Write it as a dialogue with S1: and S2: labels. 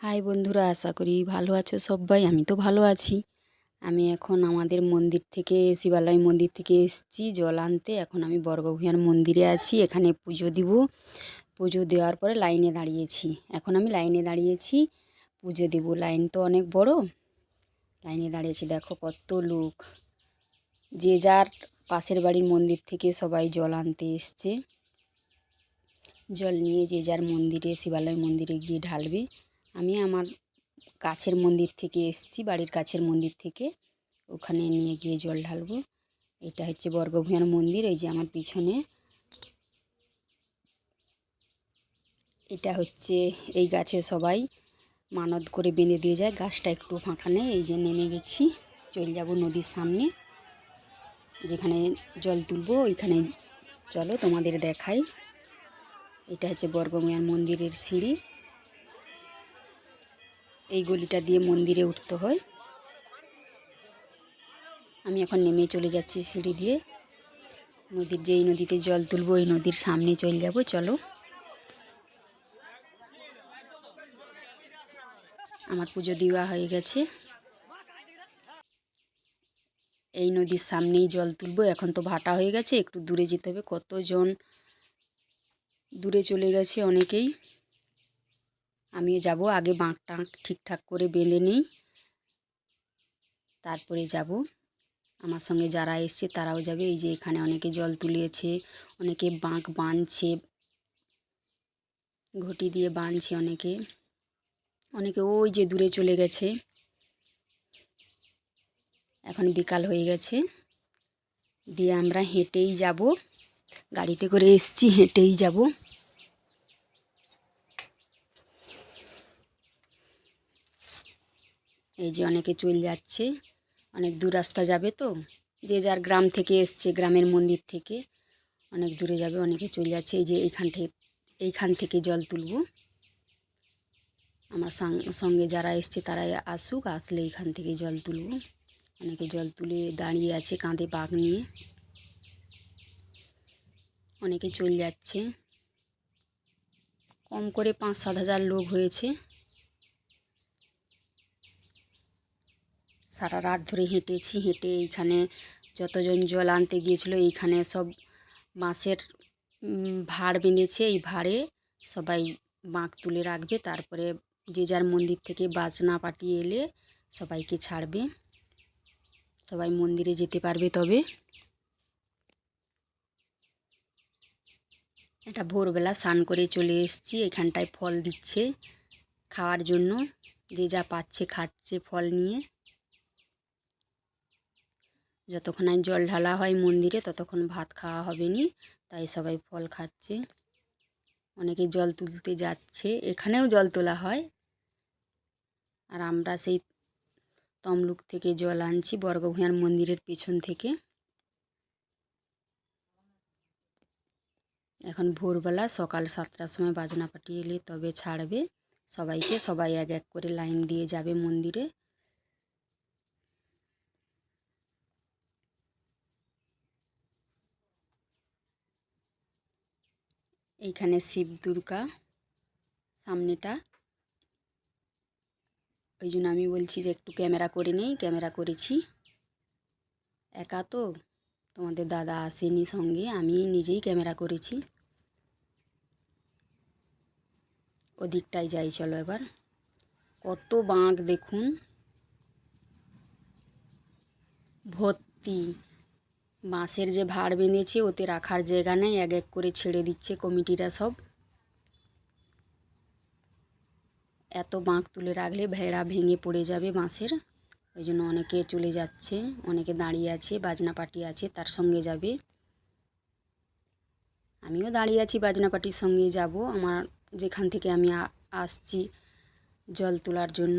S1: High বন্ধুরা, আশা করি ভালো আছো সবাই। আমি তো ভালো আছি। আমি এখন আমাদের মন্দির থেকে, শিবালয় মন্দির থেকে এসেছি জল আনতে। এখন আমি বর্গভূঞার মন্দিরে আছি। এখানে পুজো দিব। পুজো দেওয়ার পরে লাইনে দাঁড়িয়েছি। এখন আমি লাইনে দাঁড়িয়েছি। পুজো দেব। লাইন তো অনেক বড়। লাইনে দাঁড়িয়েছি। দেখো কত লোক। যে যার পাশের বাড়ির মন্দির থেকে সবাই জল আনতে এসছে। জল নিয়ে যে যার মন্দিরে, শিবালয় মন্দিরে গিয়ে ঢালবে। আমি আমার কাছের মন্দির থেকে এসেছি, বাড়ির কাছের মন্দির থেকে। ওখানে নিয়ে গিয়ে জল ঢালবো। এটা হচ্ছে বর্গভূঞার মন্দির, এই যে আমার পিছনে। এটা হচ্ছে এই গাছে সবাই মানত করে বেঁধে দিয়ে যায়। গাছটা একটু ফাঁকা নেই, এই যে নেমে গেছি। চলে যাব নদীর সামনে। যেখানে জল তুলবো ওইখানে চলো তোমাদের দেখাই। এটা হচ্ছে বর্গমিয়ার মন্দিরের সিঁড়ি। এই গলিটা দিয়ে মন্দিরে উঠতে হয়। আমি এখন নেমে চলে যাচ্ছি সিঁড়ি দিয়ে। নদীর যেই নদীতে জল তুলবো, ওই নদীর সামনে চলে যাব, চলো। আমার পুজো দেওয়া হয়ে গেছে। এই নদীর সামনেই জল তুলবো, এখন তো ভাটা হয়ে গেছে, একটু দূরে যেতে হবে। কতজন দূরে চলে গেছে অনেকেই। আমিও যাব, আগে বাঁক টাঁক ঠিকঠাক করে বেঁধে নিই। তারপরে যাব। আমার সঙ্গে যারা এসছে তারাও যাবে। এই যে এখানে অনেকে জল তুলিয়েছে, অনেকে বাঁক বাঁধছে ঘটি দিয়ে বাঁধছে অনেকে। অনেকে ওই যে দূরে চলে গেছে। এখন বিকাল হয়ে গেছে। দিয়ে আমরা হেঁটেই যাব। গাড়িতে করে এসছি, হেঁটেই যাব। এই যে অনেকে চলে যাচ্ছে, অনেক দূর রাস্তা যাবে তো, যে যার গ্রাম থেকে এসছে, গ্রামের মন্দির থেকে, অনেক দূরে যাবে, অনেকে চলে যাচ্ছে, এই যে এইখান থেকে এইখান থেকে জল তুলব। আমার সঙ্গে যারা এসছে তারাই আসুক, আসলে এইখান থেকে জল তুলব। অনেকে জল তুলে দাঁড়িয়ে আছে, কাঁধে বাঘ নিয়ে। অনেকে চলে যাচ্ছে। কম করে পাঁচ সাত হাজার লোক হয়েছে। সারা রাত ধরে হেঁটেছি, হেঁটে এইখানে যতজন জল আনতে গিয়েছিল এইখানে সব বাঁশের ভাড় বেঁধেছে। এই ভাড়ে সবাই বাঁক তুলে রাখবে, তারপরে যে যার মন্দির থেকে বাজনা পাঠিয়ে এলে সবাইকে ছাড়বে। সবাই মন্দিরে যেতে পারবে তবে। এটা ভোরবেলা স্নান করে চলে এসেছি, এখানটায় ফল দিচ্ছে খাওয়ার জন্য। যে যা পাচ্ছে, খাচ্ছে ফল নিয়ে। যতক্ষণ জল ঢালা হয় মন্দিরে, ততক্ষণ ভাত খাওয়া হবে নি তাই সবাই ফল খাচ্ছে। অনেকে জল তুলতে যাচ্ছে, এখানেও জল তোলা হয়। আর আমরা সেই তমলুক থেকে জল আনছি, বর্গভূঞার মন্দিরের পেছন থেকে। এখন ভোরবেলা সকাল সাতটার সময় বাজনা পাঠিয়ে এলে তবে ছাড়বে। সবাইকে সবাই এক এক করে লাইন দিয়ে যাবে মন্দিরে। এইখানে শিব দুর্গা, সামনেটা। ওই জন্য আমি বলছি যে একটু ক্যামেরা করে নেই, ক্যামেরা করেছি। একা তো, তোমাদের দাদা আসেনি সঙ্গে, আমি নিজেই ক্যামেরা করেছি। ওদিকটাই যাই, চলো এবার। কত বাঁক দেখুন। ভর্তি। বাঁশের যে ভাড় বেঁধেছে, ওতে রাখার জায়গা নেই, এক এক করে ছেড়ে দিচ্ছে কমিটিরা সব। এত বাঁক তুলে রাখলে ভেড়া ভেঙে পড়ে যাবে বাঁশের ওই জন্য অনেকে চলে যাচ্ছে, অনেকে দাঁড়িয়ে আছে বাজনা পার্টি আছে, তার সঙ্গে যাবে। আমিও দাঁড়িয়ে আছি বাজনা পার্টির সঙ্গে যাব। আমার যেখান থেকে আমি আসছি জল তোলার জন্য।